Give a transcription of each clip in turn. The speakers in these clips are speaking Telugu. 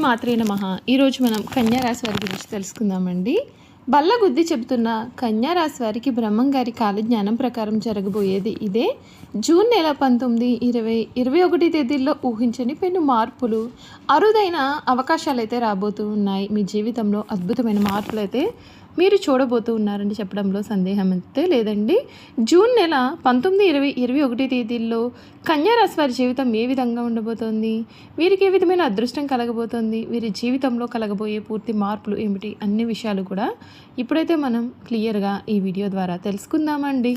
మాత్రే నమః. ఈరోజు మనం కన్యారాశి వారి గురించి తెలుసుకుందామండి. బల్ల గుద్ది చెబుతున్న కన్యారాశి వారికి బ్రహ్మం గారి కాలజ్ఞానం ప్రకారం జరగబోయేది ఇదే. జూన్ నెల పంతొమ్మిది ఇరవై ఇరవై ఒకటి తేదీల్లో ఊహించని పెను మార్పులు అరుదైన అవకాశాలు అయితే రాబోతూ ఉన్నాయి. మీ జీవితంలో అద్భుతమైన మార్పులు అయితే మీరు చూడబోతూ ఉన్నారని చెప్పడంలో సందేహం అయితే లేదండి. జూన్ నెల పంతొమ్మిది ఇరవై ఇరవై ఒకటి తేదీల్లో కన్యారాశి వారి జీవితం ఏ విధంగా ఉండబోతోంది? వీరికి ఏ విధమైన అదృష్టం కలగబోతోంది? వీరి జీవితంలో కలగబోయే పూర్తి మార్పులు ఏమిటి? అన్ని విషయాలు కూడా ఇప్పుడైతే మనం క్లియర్గా ఈ వీడియో ద్వారా తెలుసుకుందామండి.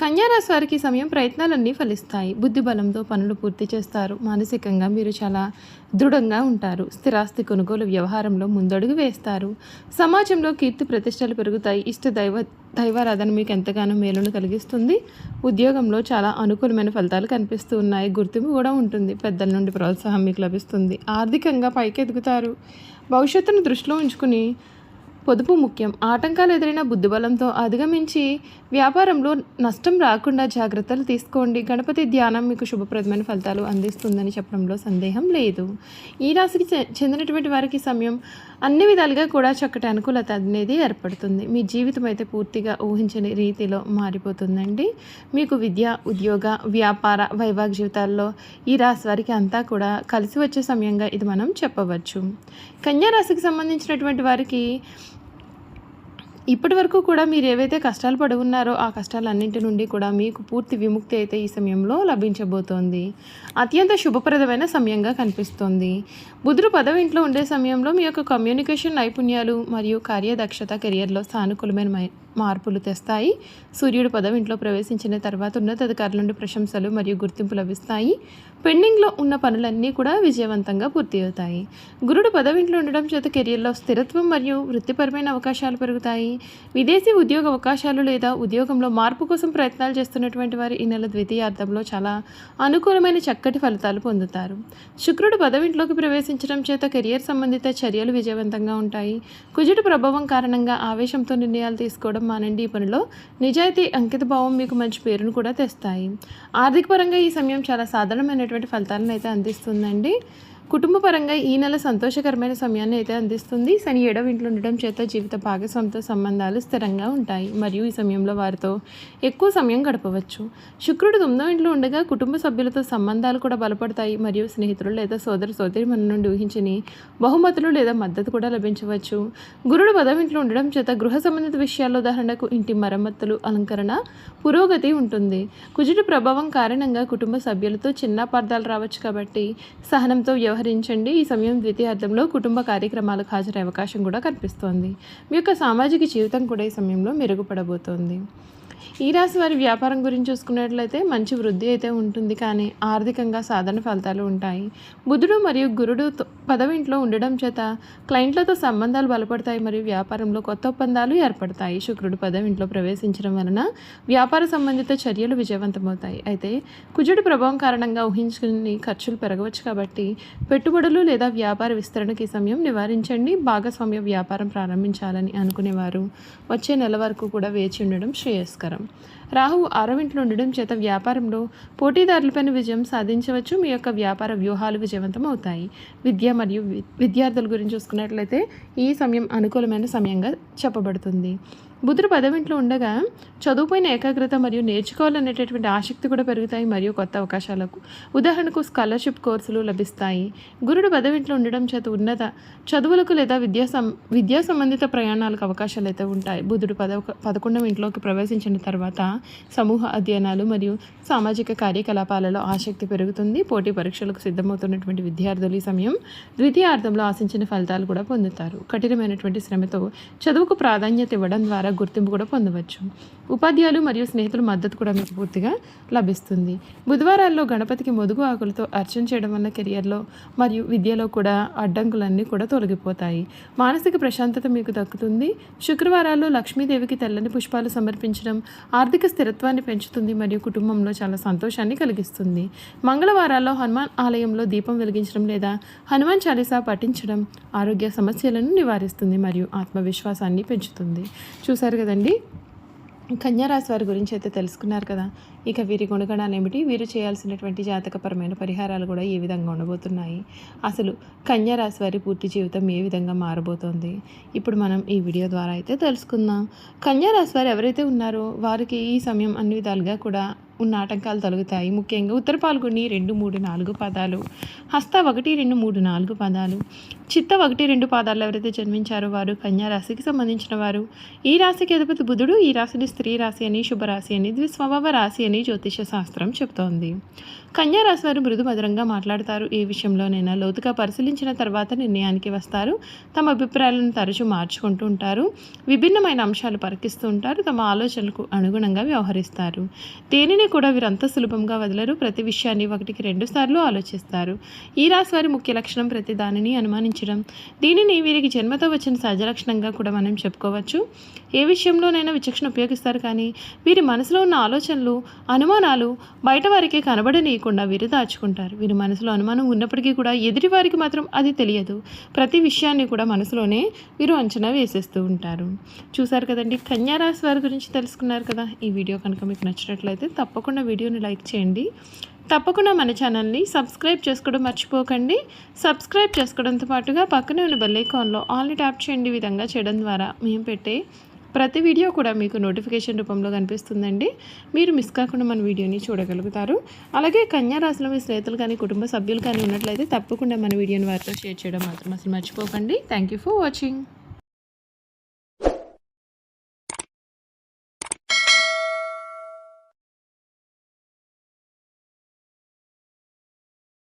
కన్యారాశి వారికి సమయం ప్రయత్నాలన్నీ ఫలిస్తాయి. బుద్ధి బలంతో పనులు పూర్తి చేస్తారు. మానసికంగా మీరు చాలా దృఢంగా ఉంటారు. స్థిరాస్తి కొనుగోలు వ్యవహారంలో ముందడుగు వేస్తారు. సమాజంలో కీర్తి ప్రతిష్టలు పెరుగుతాయి. ఇష్ట దైవ దైవారాధన మీకు ఎంతగానో మేలును కలిగిస్తుంది. ఉద్యోగంలో చాలా అనుకూలమైన ఫలితాలు కనిపిస్తూ ఉన్నాయి. గుర్తింపు కూడా ఉంటుంది. పెద్దల నుండి ప్రోత్సాహం మీకు లభిస్తుంది. ఆర్థికంగా పైకి ఎదుగుతారు భవిష్యత్తును దృష్టిలో ఉంచుకుని పొదుపు ముఖ్యం. ఆటంకాలు ఎదురైన బుద్ధిబలంతో అధిగమించి వ్యాపారంలో నష్టం రాకుండా జాగ్రత్తలు తీసుకోండి. గణపతి ధ్యానం మీకు శుభప్రదమైన ఫలితాలు అందిస్తుందని చెప్పడంలో సందేహం లేదు. ఈ రాశికి చె- చెందినటువంటి వారికి సమయం అన్ని విధాలుగా కూడా చక్కటి అనుకూలత అనేది ఏర్పడుతుంది. మీ జీవితం అయితే పూర్తిగా ఊహించని రీతిలో మారిపోతుందండి. మీకు విద్య ఉద్యోగ వ్యాపార వైవాహిక జీవితాల్లో ఈ రాశి వారికి అంతా కూడా కలిసి వచ్చే సమయంగా ఇది మనం చెప్పవచ్చు. కన్యా రాశికి సంబంధించినటువంటి వారికి ఇప్పటి వరకు కూడా మీరు ఏవైతే కష్టాలు పడి ఉన్నారో ఆ కష్టాలన్నింటి నుండి కూడా మీకు పూర్తి విముక్తి అయితే ఈ సమయంలో లభించబోతోంది. అత్యంత శుభప్రదమైన సమయంగా కనిపిస్తోంది. బుధుడు పదవి ఇంట్లో ఉండే సమయంలో మీ యొక్క కమ్యూనికేషన్ నైపుణ్యాలు మరియు కార్యదక్షత కెరియర్లో సానుకూలమైన మై- మార్పులు తెస్తాయి. సూర్యుడు పదవి ఇంట్లో ప్రవేశించిన తర్వాత ఉన్నతాధికారుల నుండి ప్రశంసలు మరియు గుర్తింపు లభిస్తాయి. పెండింగ్లో ఉన్న పనులన్నీ కూడా విజయవంతంగా పూర్తి అవుతాయి. గురుడు పదవి ఇంట్లో ఉండడం చేత కెరియర్లో స్థిరత్వం మరియు వృత్తిపరమైన అవకాశాలు పెరుగుతాయి. విదేశీ ఉద్యోగ అవకాశాలు లేదా ఉద్యోగంలో మార్పు కోసం ప్రయత్నాలు చేస్తున్నటువంటి వారు ఈ నెల ద్వితీయార్థంలో చాలా అనుకూలమైన చక్కటి ఫలితాలు పొందుతారు. శుక్రుడు పదవింట్లోకి ప్రవేశించడం చేత కెరియర్ సంబంధిత చర్యలు విజయవంతంగా ఉంటాయి. కుజుడు ప్రభావం కారణంగా ఆవేశంతో నిర్ణయాలు తీసుకోవడం మానండి ఈ పనిలో. నిజాయితీ అంకిత భావం మీకు మంచి పేరును కూడా తెస్తాయి. ఆర్థిక పరంగా ఈ సమయం చాలా సాధారణమైనటువంటి ఫలితాలను అయితే అందిస్తుందండి. కుటుంబపరంగా ఈ నెల సంతోషకరమైన సమయాన్ని అయితే అందిస్తుంది. శని ఏడవ ఇంట్లో ఉండడం చేత జీవిత భాగస్వామితో సంబంధాలు స్థిరంగా ఉంటాయి. మరియు ఈ సమయంలో వారితో ఎక్కువ సమయం గడపవచ్చు. శుక్రుడు తొమ్మిదో ఇంట్లో ఉండగా కుటుంబ సభ్యులతో సంబంధాలు కూడా బలపడతాయి. మరియు స్నేహితులు లేదా సోదర సోదరి మన నుండి ఊహించని బహుమతులు లేదా మద్దతు కూడా లభించవచ్చు. గురుడు పదవ ఇంట్లో ఉండడం చేత గృహ సంబంధిత విషయాల్లో ఉదాహరణకు ఇంటి మరమ్మతులు అలంకరణ పురోగతి ఉంటుంది. కుజుడి ప్రభావం కారణంగా కుటుంబ సభ్యులతో చిన్న పర్దాలు రావచ్చు కాబట్టి సహనంతో వ్యవహరించండి. ఈ సమయం ద్వితీయార్థంలో కుటుంబ కార్యక్రమాలకు హాజరయ్యే అవకాశం కూడా కనిపిస్తోంది. మీ యొక్క సామాజిక జీవితం కూడా ఈ సమయంలో మెరుగుపడబోతోంది. ఈ రాశి వారి వ్యాపారం గురించి చూసుకున్నట్లయితే మంచి వృద్ధి అయితే ఉంటుంది. కానీ ఆర్థికంగా సాధారణ ఫలితాలు ఉంటాయి. బుధుడు మరియు గురుడు తో- పదవింట్లో ఉండడం చేత క్లయింట్లతో సంబంధాలు బలపడతాయి. మరియు వ్యాపారంలో కొత్త ఒప్పందాలు ఏర్పడతాయి. శుక్రుడు పదవింట్లో ప్రవేశించడం వలన వ్యాపార సంబంధిత చర్యలు విజయవంతమవుతాయి. అయితే కుజుడి ప్రభావం కారణంగా ఊహించుకుని ఖర్చులు పెరగవచ్చు కాబట్టి పెట్టుబడులు లేదా వ్యాపార విస్తరణకి ఈ సమయం నివారించండి. భాగస్వామ్య వ్యాపారం ప్రారంభించాలని అనుకునేవారు. వచ్చే నెల వరకు కూడా వేచి ఉండడం శ్రేయస్కరం. రాహువు అరవింట్లో ఉండడం చేత వ్యాపారంలో పోటీదారులపైన విజయం సాధించవచ్చు. మీ యొక్క వ్యాపార వ్యూహాలు విజయవంతం అవుతాయి విద్య మరియు వి- విద్యార్థుల గురించి చూసుకున్నట్లయితే ఈ సమయం అనుకూలమైన సమయంగా చెప్పబడుతుంది. బుధుడు పదవింట్లో ఉండగా చదువుపైన ఏకాగ్రత మరియు నేర్చుకోవాలనేటటువంటి ఆసక్తి కూడా పెరుగుతాయి. మరియు కొత్త అవకాశాలకు ఉదాహరణకు స్కాలర్షిప్ కోర్సులు లభిస్తాయి. గురుడు పదవింట్లో ఉండడం చేత ఉన్నత చదువులకు లేదా విద్యా సం విద్యా సంబంధిత ప్రయాణాలకు అవకాశాలు అయితే ఉంటాయి. బుధుడు పదవ పదకొండవ ఇంట్లోకి ప్రవేశించిన తర్వాత సమూహ అధ్యయనాలు మరియు సామాజిక కార్యకలాపాలలో ఆసక్తి పెరుగుతుంది. పోటీ పరీక్షలకు సిద్ధమవుతున్నటువంటి విద్యార్థులు ఈ సమయం ద్వితీయార్థంలో ఆశించిన ఫలితాలు కూడా పొందుతారు. కఠినమైనటువంటి శ్రమతో చదువుకు ప్రాధాన్యత ఇవ్వడం ద్వారా గుర్తింపు కూడా పొందవచ్చు. ఉపాధ్యాయులు మరియు స్నేహితుల మద్దతు కూడా మీకు పూర్తిగా లభిస్తుంది. బుధవారాల్లో గణపతికి మొదుగు ఆకులతో అర్చన చేయడం వల్ల కెరియర్లో మరియు విద్యలో కూడా అడ్డంకులన్నీ కూడా తొలగిపోతాయి. మానసిక ప్రశాంతత మీకు దక్కుతుంది. శుక్రవారాల్లో లక్ష్మీదేవికి తెల్లని పుష్పాలు సమర్పించడం ఆర్థిక స్థిరత్వాన్ని పెంచుతుంది మరియు కుటుంబంలో చాలా సంతోషాన్ని కలిగిస్తుంది. మంగళవారాల్లో హనుమాన్ ఆలయంలో దీపం వెలిగించడం లేదా హనుమాన్ చాలీసా పఠించడం ఆరోగ్య సమస్యలను నివారిస్తుంది మరియు ఆత్మవిశ్వాసాన్ని పెంచుతుంది. చూశారు కదండి? కన్యారాశి వారి గురించి అయితే తెలుసుకున్నారు కదా. ఇక వీరి గుణగణాలు ఏమిటి? వీరు చేయాల్సినటువంటి జాతకపరమైన పరిహారాలు కూడా ఏ విధంగా ఉండబోతున్నాయి? అసలు కన్యారాశి వారి పూర్తి జీవితం ఏ విధంగా మారబోతోంది? ఇప్పుడు మనం ఈ వీడియో ద్వారా అయితే తెలుసుకుందాం. కన్యారాశి వారు ఎవరైతే ఉన్నారో వారికి ఈ సమయం అన్ని విధాలుగా కూడా ఉన్న ఆటంకాలు తొలగుతాయి. ముఖ్యంగా ఉత్తర పాల్గొని రెండు మూడు నాలుగు పదాలు హస్త ఒకటి రెండు మూడు నాలుగు పదాలు చిత్త ఒకటి రెండు పాదాలు ఎవరైతే జన్మించారో వారు కన్యా రాశికి సంబంధించిన వారు. ఈ రాశికి అధిపతి బుధుడు ఈ రాశిని స్త్రీ రాశి అని శుభరాశి అని ద్విస్వభావ రాశి అని జ్యోతిష శాస్త్రం చెబుతోంది కన్యా రాశి వారు మృదు మధురంగా మాట్లాడతారు. ఏ విషయంలోనైనా లోతుగా పరిశీలించిన తర్వాత నిర్ణయానికి వస్తారు. తమ అభిప్రాయాలను తరచూ మార్చుకుంటూ ఉంటారు. విభిన్నమైన అంశాలు పరికిస్తూ ఉంటారు. తమ ఆలోచనలకు అనుగుణంగా వ్యవహరిస్తారు. దేనిని కూడా వీరంతా సులభంగా వదలరు. ప్రతి విషయాన్ని ఒకటికి రెండు సార్లు ఆలోచిస్తారు. ఈ రాశి వారి ముఖ్య లక్షణం ప్రతి దానిని అనుమానించడం దీనిని వీరికి జన్మతో వచ్చిన సహజ లక్షణంగా కూడా మనం చెప్పుకోవచ్చు. ఏ విషయంలోనైనా విచక్షణ ఉపయోగిస్తారు కానీ వీరి మనసులో ఉన్న ఆలోచనలు అనుమానాలు బయట వారికి కనబడనీయకుండా వీరు దాచుకుంటారు. వీరి మనసులో అనుమానం ఉన్నప్పటికీ కూడా ఎదుటి వారికి మాత్రం అది తెలియదు. ప్రతి విషయాన్ని కూడా మనసులోనే వీరు అంచనా వేసేస్తూ ఉంటారు. చూసారు కదండి కన్యారాశి వారి గురించి తెలుసుకున్నారు కదా. ఈ వీడియో కనుక మీకు నచ్చినట్లయితే తప్పకుండా వీడియోని లైక్ చేయండి. తప్పకుండా మన ఛానల్ని సబ్స్క్రైబ్ చేసుకోవడం మర్చిపోకండి. సబ్స్క్రైబ్ చేసుకోవడంతో పాటుగా పక్కనే ఉన్న బెల్లైకాన్లో ఆల్ని ట్యాప్ చేయండి విధంగా చేయడం ద్వారా మేము పెట్టే ప్రతి వీడియో కూడా మీకు నోటిఫికేషన్ రూపంలో కనిపిస్తుందండి. మీరు మిస్ కాకుండా మన వీడియోని చూడగలుగుతారు. అలాగే కన్యారాశిలో మీ స్నేహితులు కానీ కుటుంబ సభ్యులు కానీ ఉన్నట్లయితే తప్పకుండా మన వీడియోని వారితో షేర్ చేయడం మాత్రం అసలు మర్చిపోకండి. Thank you for watching